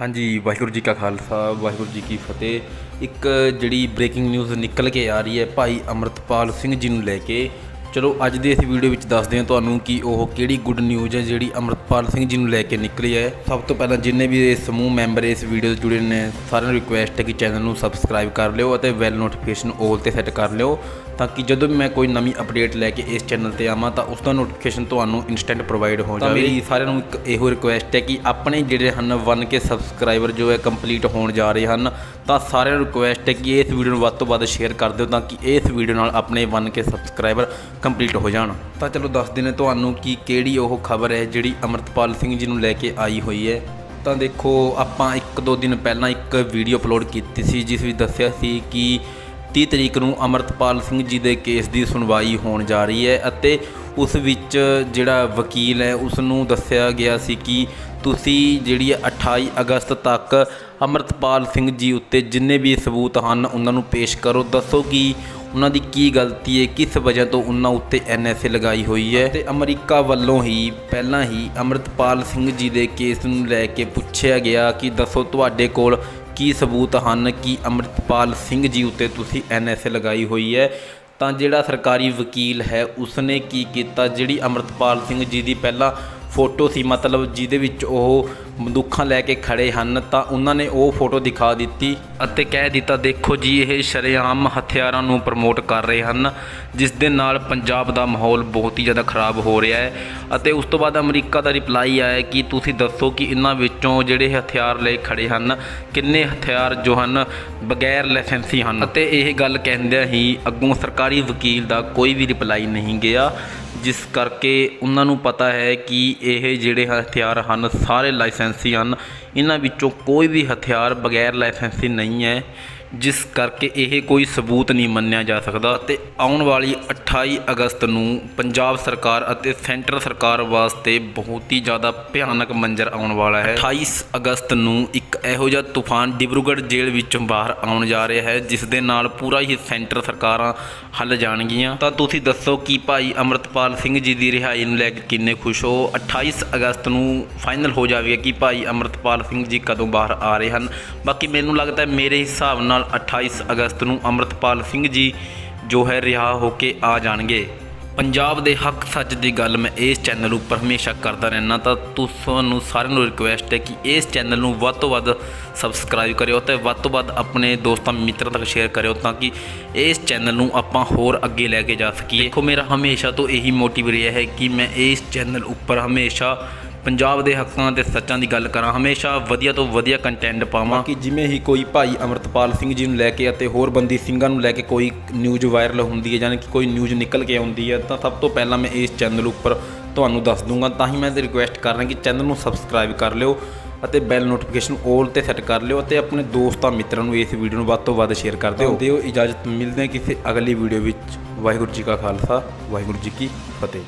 ਹਾਂਜੀ, ਵਾਹਿਗੁਰੂ ਜੀ ਕਾ ਖਾਲਸਾ, ਵਾਹਿਗੁਰੂ ਜੀ ਕੀ ਫਤਿਹ। ਇੱਕ ਜਿਹੜੀ ਬ੍ਰੇਕਿੰਗ ਨਿਊਜ਼ ਨਿਕਲ ਕੇ ਆ ਰਹੀ ਹੈ, ਭਾਈ ਅਮਰਤਪਾਲ ਸਿੰਘ ਜੀ ਨੂੰ ਲੈ ਕੇ। ਚਲੋ ਅੱਜ ਦੀ ਇਸ ਵੀਡੀਓ ਵਿੱਚ ਦੱਸਦੇ ਹਾਂ ਤੁਹਾਨੂੰ ਕਿ ਉਹ ਕਿਹੜੀ ਗੁੱਡ ਨਿਊਜ਼ ਹੈ ਜਿਹੜੀ ਅਮਰਤਪਾਲ ਸਿੰਘ ਜੀ ਨੂੰ ਲੈ ਕੇ ਨਿਕਲੀ ਹੈ। ਸਭ ਤੋਂ ਪਹਿਲਾਂ ਜਿੰਨੇ ਵੀ ਇਹ ਸਮੂਹ ਮੈਂਬਰ ਇਸ ਵੀਡੀਓ 'ਚ ਜੁੜੇ ਨੇ ਸਾਰਿਆਂ ਨੂੰ ਰਿਕੁਐਸਟ ਹੈ ਕਿ ਚੈਨਲ ਨੂੰ ਸਬਸਕ੍ਰਾਈਬ ਕਰ ਲਿਓ ਅਤੇ ਬੈਲ ਨੋਟੀਫਿਕੇਸ਼ਨ 올 ਤੇ ਸੈੱਟ ਕਰ ਲਿਓ ਤਾਂ ਕਿ ਜਦੋਂ ਵੀ ਮੈਂ ਕੋਈ ਨਵੀਂ ਅਪਡੇਟ ਲੈ ਕੇ ਇਸ ਚੈਨਲ ਤੇ ਆਵਾਂ ਤਾਂ ਉਸ ਦਾ ਨੋਟੀਫਿਕੇਸ਼ਨ ਤੁਹਾਨੂੰ ਇਨਸਟੈਂਟ ਪ੍ਰੋਵਾਈਡ ਹੋ ਜਾਵੇ ਮੇਰੀ ਸਾਰਿਆਂ ਨੂੰ ਇੱਕ ਇਹੋ ਰਿਕੁਐਸਟ ਹੈ ਕਿ ਆਪਣੇ ਜਿਹੜੇ ਹਨ 1k ਸਬਸਕ੍ਰਾਈਬਰ ਜੋ ਹੈ ਕੰਪਲੀਟ ਹੋਣ ਜਾ ਰਹੇ ਹਨ ਤਾਂ ਸਾਰਿਆਂ ਨੂੰ ਰਿਕੁਐਸਟ ਹੈ ਕਿ ਇਸ ਵੀਡੀਓ ਨੂੰ ਵੱਧ ਤੋਂ ਵੱਧ ਸ਼ੇਅਰ ਕਰ ਦਿਓ ਤਾਂ ਕਿ ਇਸ ਵੀਡੀਓ ਨਾਲ ਆਪਣੇ 1k ਸਬਸਕ੍ਰਾਈਬਰ ਕੰਪਲੀਟ ਹੋ ਜਾਣ। ਤਾਂ ਚਲੋ ਦੱਸਦੇ ਨੇ ਤੁਹਾਨੂੰ ਕਿ ਕਿਹੜੀ ਉਹ ਖਬਰ ਹੈ ਜਿਹੜੀ ਅਮਰਤਪਾਲ ਸਿੰਘ ਜੀ ਨੂੰ ਲੈ ਕੇ ਆਈ ਹੋਈ ਹੈ। ਤਾਂ ਦੇਖੋ, ਆਪਾਂ ਇੱਕ ਦੋ ਦਿਨ ਪਹਿਲਾਂ ਇੱਕ ਵੀਡੀਓ ਅਪਲੋਡ ਕੀਤੀ ਸੀ, ਜਿਸ ਵਿੱਚ ਦੱਸਿਆ ਸੀ ਕਿ 30 ਤਰੀਕ ਨੂੰ ਅਮਰਤਪਾਲ ਸਿੰਘ ਜੀ ਦੇ ਕੇਸ ਦੀ ਸੁਣਵਾਈ ਹੋਣ ਜਾ ਰਹੀ ਹੈ ਅਤੇ ਉਸ ਵਿੱਚ ਜਿਹੜਾ ਵਕੀਲ ਹੈ ਉਸ ਨੂੰ ਦੱਸਿਆ ਗਿਆ ਸੀ ਕਿ ਤੁਸੀਂ ਜਿਹੜੀ ਹੈ 28 ਅਗਸਤ ਤੱਕ ਅਮਰਤਪਾਲ ਸਿੰਘ ਜੀ ਉੱਤੇ ਜਿੰਨੇ ਵੀ ਸਬੂਤ ਹਨ, ਉਹਨਾਂ ਨੂੰ ਪੇਸ਼ ਕਰੋ। ਦੱਸੋ ਕਿ ਉਹਨਾਂ ਦੀ ਕੀ ਗਲਤੀ ਹੈ, ਕਿਸ ਵਜ੍ਹਾ ਤੋਂ ਉਹਨਾਂ ਉੱਤੇ ਐਨਐਸਏ ਲਗਾਈ ਹੋਈ ਹੈ? ਤੇ ਅਮਰੀਕਾ ਵੱਲੋਂ ਹੀ ਪਹਿਲਾਂ ਹੀ ਅਮਰਤਪਾਲ ਸਿੰਘ ਜੀ ਦੇ ਕੇਸ ਨੂੰ ਲੈ ਕੇ ਪੁੱਛਿਆ ਗਿਆ ਕਿ ਦੱਸੋ ਤੁਹਾਡੇ ਕੋਲ ਕੀ ਸਬੂਤ ਹਨ ਕਿ ਅਮਰਤਪਾਲ ਸਿੰਘ ਜੀ ਉੱਤੇ ਤੁਸੀਂ ਐਨਐਸਏ ਲਗਾਈ ਹੋਈ ਹੈ? ਤਾਂ ਜਿਹੜਾ ਸਰਕਾਰੀ ਵਕੀਲ ਹੈ, ਉਸਨੇ ਕੀ ਕੀਤਾ? ਜਿਹੜੀ ਅਮਰਤਪਾਲ ਸਿੰਘ ਜੀ ਦੀ ਪਹਿਲਾਂ ਫੋਟੋ ਸੀ, ਮਤਲਬ ਜਿਹਦੇ ਵਿੱਚ ਉਹ ਬੰਦੂਕਾਂ ਲੈ ਕੇ ਖੜੇ ਹਨ, ਤਾਂ ਉਹਨਾਂ ਨੇ ਉਹ ਫੋਟੋ ਦਿਖਾ ਦਿੱਤੀ ਅਤੇ ਕਹਿ ਦਿੱਤਾ, ਦੇਖੋ ਜੀ, ਇਹ ਸ਼ਰੇਆਮ ਹਥਿਆਰਾਂ ਨੂੰ ਪ੍ਰਮੋਟ ਕਰ ਰਹੇ ਹਨ, ਜਿਸ ਦੇ ਨਾਲ ਪੰਜਾਬ ਦਾ ਮਾਹੌਲ ਬਹੁਤ ਹੀ ਜ਼ਿਆਦਾ ਖਰਾਬ ਹੋ ਰਿਹਾ ਹੈ ਅਤੇ ਉਸ ਤੋਂ ਬਾਅਦ ਅਮਰੀਕਾ ਦਾ ਰਿਪਲਾਈ ਆਇਆ ਕਿ ਤੁਸੀਂ ਦੱਸੋ ਕਿ ਇਹਨਾਂ ਵਿੱਚੋਂ ਜਿਹੜੇ ਹਥਿਆਰ ਲੈ ਖੜੇ ਹਨ, ਕਿੰਨੇ ਹਥਿਆਰ ਜੋ ਹਨ ਬਗੈਰ ਲਾਇਸੈਂਸੀ ਹਨ? ਅਤੇ ਇਹ ਗੱਲ ਕਹਿੰਦਿਆਂ ਹੀ ਅੱਗੋਂ ਸਰਕਾਰੀ ਵਕੀਲ ਦਾ ਕੋਈ ਵੀ ਰਿਪਲਾਈ ਨਹੀਂ ਗਿਆ। ਜਿਸ ਕਰਕੇ ਉਹਨਾਂ ਨੂੰ ਪਤਾ ਹੈ ਕਿ ਇਹ ਜਿਹੜੇ ਹਥਿਆਰ ਹਨ, ਸਾਰੇ ਲਾਇਸੈਂਸੀ ਹਨ। ਇਹਨਾਂ ਵਿੱਚੋਂ ਕੋਈ ਵੀ ਹਥਿਆਰ ਬਗੈਰ ਲਾਇਸੈਂਸੀ ਨਹੀਂ ਹੈ। ਜਿਸ ਕਰਕੇ ਇਹ ਕੋਈ ਸਬੂਤ ਨਹੀਂ ਮੰਨਿਆ ਜਾ ਸਕਦਾ ਅਤੇ ਆਉਣ ਵਾਲੀ 28 ਅਗਸਤ ਨੂੰ ਪੰਜਾਬ ਸਰਕਾਰ ਅਤੇ ਸੈਂਟਰ ਸਰਕਾਰ ਵਾਸਤੇ ਬਹੁਤ ਹੀ ਜ਼ਿਆਦਾ ਭਿਆਨਕ ਮੰਜ਼ਰ ਆਉਣ ਵਾਲਾ ਹੈ। 28 ਅਗਸਤ ਨੂੰ ਇੱਕ ਇਹੋ ਜਿਹਾ ਤੂਫਾਨ ਡਿਬਰੂਗੜ੍ਹ ਜੇਲ੍ਹ ਵਿੱਚੋਂ ਬਾਹਰ ਆਉਣ ਜਾ ਰਿਹਾ ਹੈ, ਜਿਸ ਦੇ ਨਾਲ ਪੂਰਾ ਹੀ ਸੈਂਟਰ ਸਰਕਾਰਾਂ ਹੱਲ ਜਾਣਗੀਆਂ। ਤਾਂ ਤੁਸੀਂ ਦੱਸੋ ਕਿ ਭਾਈ ਅਮਰਤਪਾਲ ਸਿੰਘ ਜੀ ਦੀ ਰਿਹਾਈ ਨੂੰ ਲੈ ਕੇ ਕਿੰਨੇ ਖੁਸ਼ ਹੋ? 28 ਅਗਸਤ ਨੂੰ ਫਾਈਨਲ ਹੋ ਜਾਵੇਗਾ ਕਿ ਭਾਈ ਅਮਰਤਪਾਲ ਸਿੰਘ ਜੀ ਕਦੋਂ ਬਾਹਰ ਆ ਰਹੇ ਹਨ? ਬਾਕੀ ਮੈਨੂੰ ਲੱਗਦਾ ਮੇਰੇ ਹਿਸਾਬ ਨਾਲ 28 ਅਗਸਤ ਨੂੰ ਅਮਰਤਪਾਲ ਸਿੰਘ ਜੀ ਜੋ ਹੈ ਰਿਹਾ ਹੋ ਕੇ ਆ ਜਾਣਗੇ। ਪੰਜਾਬ ਦੇ ਹੱਕ ਸੱਚ ਦੀ ਗੱਲ ਮੈਂ ਇਸ ਚੈਨਲ ਉੱਪਰ ਹਮੇਸ਼ਾ ਕਰਦਾ ਰਹਿਣਾ ਤਾਂ ਤੁਹਾਨੂੰ ਸਾਰਿਆਂ ਨੂੰ ਰਿਕੁਐਸਟ ਹੈ ਕਿ ਇਸ ਚੈਨਲ ਨੂੰ ਵੱਧ ਤੋਂ ਵੱਧ ਸਬਸਕ੍ਰਾਈਬ ਕਰਿਓ ਤੇ ਵੱਧ ਤੋਂ ਵੱਧ ਆਪਣੇ ਦੋਸਤਾਂ, ਮਿੱਤਰਾਂ ਤੱਕ ਸ਼ੇਅਰ ਕਰਿਓ ਤਾਂ ਕਿ ਇਸ ਚੈਨਲ ਨੂੰ ਆਪਾਂ ਹੋਰ ਅੱਗੇ ਲੈ ਕੇ ਜਾ ਸਕੀਏ। ਦੇਖੋ ਮੇਰਾ ਹਮੇਸ਼ਾ ਤੋਂ ਇਹੀ ਮੋਟਿਵ ਰਿਹਾ ਹੈ ਕਿ ਮੈਂ ਇਸ ਚੈਨਲ ਉੱਪਰ ਹਮੇਸ਼ਾ ਪੰਜਾਬ ਦੇ ਹੱਕਾਂ ਤੇ ਸੱਚਾਂ ਦੀ ਗੱਲ ਕਰਾਂ ਹਮੇਸ਼ਾ ਵਧੀਆ ਤੋਂ ਵਧੀਆ ਕੰਟੈਂਟ ਪਾਵਾਂ। ਕਿ ਜਿਵੇਂ ਹੀ ਕੋਈ ਭਾਈ ਅਮਰਤਪਾਲ ਸਿੰਘ ਜੀ ਨੂੰ ਲੈ ਕੇ ਅਤੇ ਹੋਰ ਬੰਦੀ ਸਿੰਘਾਂ ਨੂੰ ਲੈ ਕੇ ਕੋਈ ਨਿਊਜ਼ ਵਾਇਰਲ ਹੁੰਦੀ ਹੈ ਜਾਨੀ ਕਿ ਕੋਈ ਨਿਊਜ਼ ਨਿਕਲ ਕੇ ਆਉਂਦੀ ਹੈ ਤਾਂ ਸਭ ਤੋਂ ਪਹਿਲਾਂ ਮੈਂ ਇਸ ਚੈਨਲ ਉੱਪਰ ਤੁਹਾਨੂੰ ਦੱਸ ਦੂੰਗਾ। ਤਾਂ ਹੀ ਮੈਂ ਤੇ ਰਿਕੁਐਸਟ ਕਰ ਰਿਹਾ ਕਿ ਚੈਨਲ ਨੂੰ ਸਬਸਕ੍ਰਾਈਬ ਕਰ ਲਿਓ ਅਤੇ ਬੈਲ ਨੋਟੀਫਿਕੇਸ਼ਨ 올 ਤੇ ਸੈੱਟ ਕਰ ਲਿਓ ਅਤੇ ਆਪਣੇ ਦੋਸਤਾਂ ਮਿੱਤਰਾਂ ਨੂੰ ਇਸ ਵੀਡੀਓ ਨੂੰ ਵੱਧ ਤੋਂ ਵੱਧ ਸ਼ੇਅਰ ਕਰ ਦਿਓ। ਦਿਓ ਇਜਾਜ਼ਤ ਮਿਲਦੇ ਹਾਂ ਕਿਸੇ ਅਗਲੀ ਵੀਡੀਓ ਵਿੱਚ। ਵਾਹਿਗੁਰੂ ਜੀ ਕਾ ਖਾਲਸਾ ਵਾਹਿਗੁਰੂ ਜੀ ਕੀ ਫਤਿਹ।